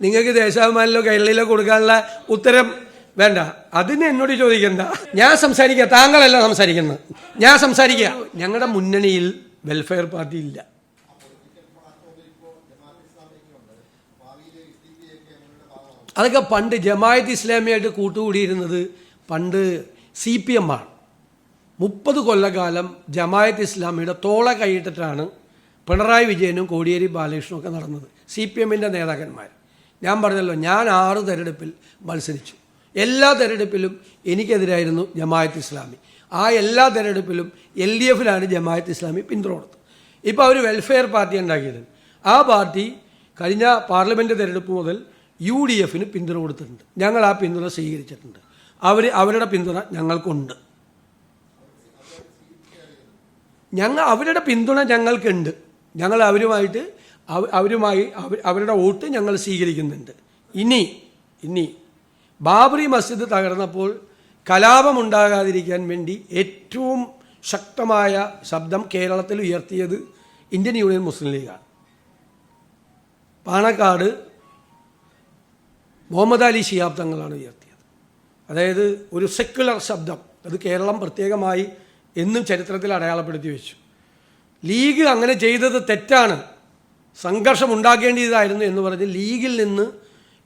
നിങ്ങൾക്ക് ദേശാഭിമാനിലോ കേരളയിലോ കൊടുക്കാനുള്ള ഉത്തരം വേണ്ട. അതിന് എന്നോട് ചോദിക്കണ്ട. ഞാൻ സംസാരിക്കുക താങ്കളല്ല സംസാരിക്കുന്നത്. ഞാൻ സംസാരിക്കുക ഞങ്ങളുടെ മുന്നണിയിൽ വെൽഫെയർ പാർട്ടി ഇല്ല. അതൊക്കെ പണ്ട് ജമായത്ത് ഇസ്ലാമിയായിട്ട് കൂട്ടുകൂടിയിരുന്നത് പണ്ട് സി പി എം ആണ്. മുപ്പത് കൊല്ലക്കാലം ജമായത്ത് ഇസ്ലാമിയുടെ തോള കൈയിട്ടിട്ടാണ് പിണറായി വിജയനും കോടിയേരി ബാലകൃഷ്ണനും ഒക്കെ നടന്നത്. സി പി എമ്മിന്റെ നേതാക്കന്മാർ ഞാൻ പറഞ്ഞല്ലോ ഞാൻ ആറ് തെരഞ്ഞെടുപ്പിൽ മത്സരിച്ചു. എല്ലാ തെരഞ്ഞെടുപ്പിലും എനിക്കെതിരായിരുന്നു ജമായത്ത് ഇസ്ലാമി. ആ എല്ലാ തെരഞ്ഞെടുപ്പിലും എൽ ഡി എഫിലാണ് ജമായത്ത് ഇസ്ലാമി പിന്തുണത്ത് ഇപ്പോൾ അവർ വെൽഫെയർ പാർട്ടി ഉണ്ടാക്കിയത്. ആ പാർട്ടി കഴിഞ്ഞ പാർലമെന്റ് തെരഞ്ഞെടുപ്പ് മുതൽ യു ഡി എഫിന് പിന്തുണ കൊടുത്തിട്ടുണ്ട്. ഞങ്ങൾ ആ പിന്തുണ സ്വീകരിച്ചിട്ടുണ്ട്. അവർ അവരുടെ പിന്തുണ ഞങ്ങൾക്കുണ്ട്. ഞങ്ങൾ അവരുടെ പിന്തുണ ഞങ്ങൾക്കുണ്ട്. ഞങ്ങൾ അവരുമായിട്ട് അവരുമായി അവ- അവരുടെ വോട്ട് ഞങ്ങൾ സ്വീകരിക്കുന്നുണ്ട്. ഇനി ഇനി ബാബറി മസ്ജിദ് തകർന്നപ്പോൾ കലാപമുണ്ടാകാതിരിക്കാൻ വേണ്ടി ഏറ്റവും ശക്തമായ ശബ്ദം കേരളത്തിൽ ഉയർത്തിയത് ഇന്ത്യൻ യൂണിയൻ മുസ്ലിം ലീഗാണ്. പാണക്കാട് മുഹമ്മദ് അലി ഷിയാബ് തങ്ങളാണ് ഉയർത്തിയത്. അതായത് ഒരു സെക്കുലർ ശബ്ദം. അത് കേരളം പ്രത്യേകമായി എന്നും ചരിത്രത്തിൽ അടയാളപ്പെടുത്തി വെച്ചു. ലീഗ് അങ്ങനെ ചെയ്തത് തെറ്റാണ്. സംഘർഷം ഉണ്ടാക്കേണ്ടതായിരുന്നു എന്ന് പറഞ്ഞ് ലീഗിൽ നിന്ന്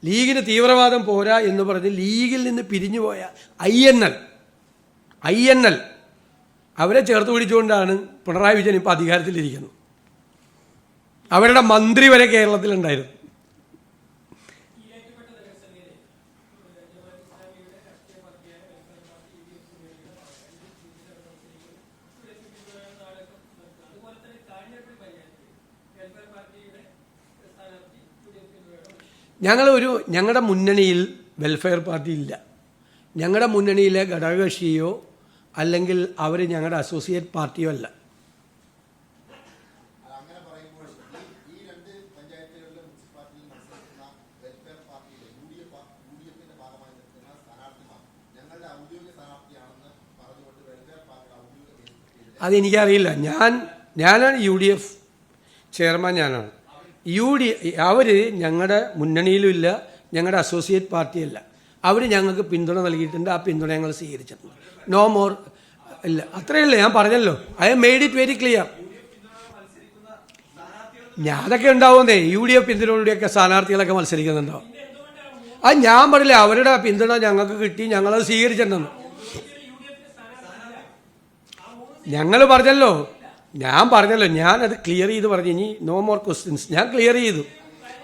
ലീഗിന് തീവ്രവാദം പോരാ എന്ന് പറഞ്ഞ് ലീഗിൽ നിന്ന് പിരിഞ്ഞു പോയ I N L I N L അവരെ ചേർത്ത് പിടിച്ചുകൊണ്ടാണ് പിണറായി വിജയൻ ഇപ്പോൾ അധികാരത്തിലിരിക്കുന്നത്. അവരുടെ മന്ത്രി വരെ കേരളത്തിലുണ്ടായിരുന്നു. ഞങ്ങൾ ഒരു ഞങ്ങളുടെ മുന്നണിയിൽ വെൽഫെയർ പാർട്ടി ഇല്ല. ഞങ്ങളുടെ മുന്നണിയിലെ ഘടകകക്ഷിയോ അല്ലെങ്കിൽ അവർ ഞങ്ങളുടെ അസോസിയേറ്റ് പാർട്ടിയോ അല്ല അതെനിക്കറിയില്ല. ഞാൻ ഞാനാണ് യു ഡി എഫ് ചെയർമാൻ ഞാനാണ്. യു ഡി അവർ ഞങ്ങളുടെ മുന്നണിയിലുമില്ല ഞങ്ങളുടെ അസോസിയേറ്റ് പാർട്ടിയല്ല. അവർ ഞങ്ങൾക്ക് പിന്തുണ നൽകിയിട്ടുണ്ട് ആ പിന്തുണ ഞങ്ങൾ സ്വീകരിച്ചിട്ടുണ്ട്. നോ മോർ ഇല്ല അത്രയല്ലേ ഞാൻ പറഞ്ഞല്ലോ. I made it very clear ഞാൻ അതൊക്കെ ഉണ്ടാവുന്നേ യു ഡി എഫ് പിന്തുണയുടെയൊക്കെ സ്ഥാനാർത്ഥികളൊക്കെ മത്സരിക്കുന്നുണ്ടോ? അത് ഞാൻ പറയില്ല അവരുടെ പിന്തുണ ഞങ്ങൾക്ക് കിട്ടി ഞങ്ങളത് സ്വീകരിച്ചിട്ടുണ്ടെന്ന്. ഞങ്ങൾ പറഞ്ഞല്ലോ ഞാൻ പറഞ്ഞല്ലോ ഞാനത് ക്ലിയർ ചെയ്ത് പറഞ്ഞു. ഇനി നോ മോർ ക്വസ്റ്റ്യൻസ് ഞാൻ ക്ലിയർ ചെയ്തു.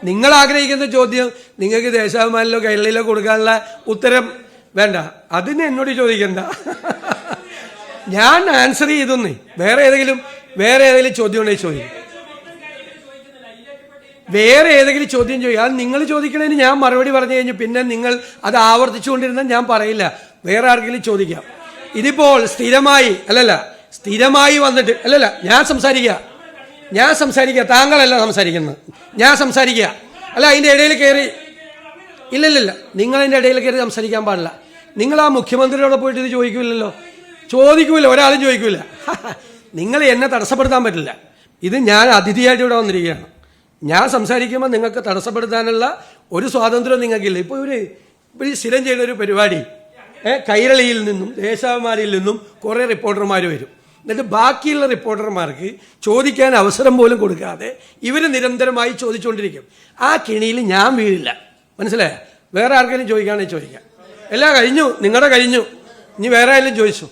നിങ്ങൾ ആഗ്രഹിക്കുന്ന ചോദ്യം നിങ്ങൾക്ക് ദേശാഭിമാനിലോ കേരളയിലോ കൊടുക്കാനുള്ള ഉത്തരം വേണ്ട. അതിന് എന്നോട് ചോദിക്കണ്ട. ഞാൻ ആൻസർ ചെയ്തൊന്നേ. വേറെ ഏതെങ്കിലും വേറെ ഏതെങ്കിലും ചോദ്യം ഉണ്ടെങ്കിൽ ചോദിക്കും. വേറെ ഏതെങ്കിലും ചോദ്യം ചോദിക്കുക അത് നിങ്ങൾ ചോദിക്കണതിന് ഞാൻ മറുപടി പറഞ്ഞു കഴിഞ്ഞു. പിന്നെ നിങ്ങൾ അത് ആവർത്തിച്ചുകൊണ്ടിരുന്നാൽ ഞാൻ പറയില്ല. വേറെ ആർക്കെങ്കിലും ചോദിക്കാം. ഇതിപ്പോൾ സ്ഥിരമായി അല്ലല്ല സ്ഥിരമായി വന്നിട്ട് അല്ലല്ല ഞാൻ സംസാരിക്കുക. ഞാൻ സംസാരിക്കുക. താങ്കളല്ല സംസാരിക്കുന്നത്. ഞാൻ സംസാരിക്കുക. അല്ല അതിന്റെ ഇടയിൽ കയറി ഇല്ലില്ലില്ല നിങ്ങൾ അതിന്റെ ഇടയിൽ കയറി സംസാരിക്കാൻ പാടില്ല. നിങ്ങൾ ആ മുഖ്യമന്ത്രിയോട് പോയിട്ട് ഇത് ചോദിക്കില്ലല്ലോ ചോദിക്കൂല ഒരാളും ചോദിക്കൂല. നിങ്ങൾ എന്നെ തടസ്സപ്പെടുത്താൻ പറ്റില്ല. ഇത് ഞാൻ അതിഥിയായിട്ട് ഇവിടെ വന്നിരിക്കുകയാണ്. ഞാൻ സംസാരിക്കുമ്പോൾ നിങ്ങൾക്ക് തടസ്സപ്പെടുത്താനുള്ള ഒരു സ്വാതന്ത്ര്യം നിങ്ങൾക്കില്ല. ഇപ്പോൾ ഒരു ഇപ്പോൾ ഈ സ്ഥിരം ചെയ്യുന്ന ഒരു പരിപാടി കൈരളിയിൽ നിന്നും ദേശാഭിമാനിയിൽ നിന്നും കുറേ റിപ്പോർട്ടർമാർ വരും. എന്നിട്ട് ബാക്കിയുള്ള റിപ്പോർട്ടർമാർക്ക് ചോദിക്കാൻ അവസരം പോലും കൊടുക്കാതെ ഇവർ നിരന്തരമായി ചോദിച്ചുകൊണ്ടിരിക്കും. ആ കിണിയിൽ ഞാൻ വീഴില്ല. മനസ്സിലായോ? വേറെ ആർക്കെങ്കിലും ചോദിക്കുകയാണെങ്കിൽ ചോദിക്കാം. എല്ലാം കഴിഞ്ഞു. നിങ്ങളുടെ കഴിഞ്ഞു. ഇനി വേറെ ആരെങ്കിലും ചോദിച്ചു.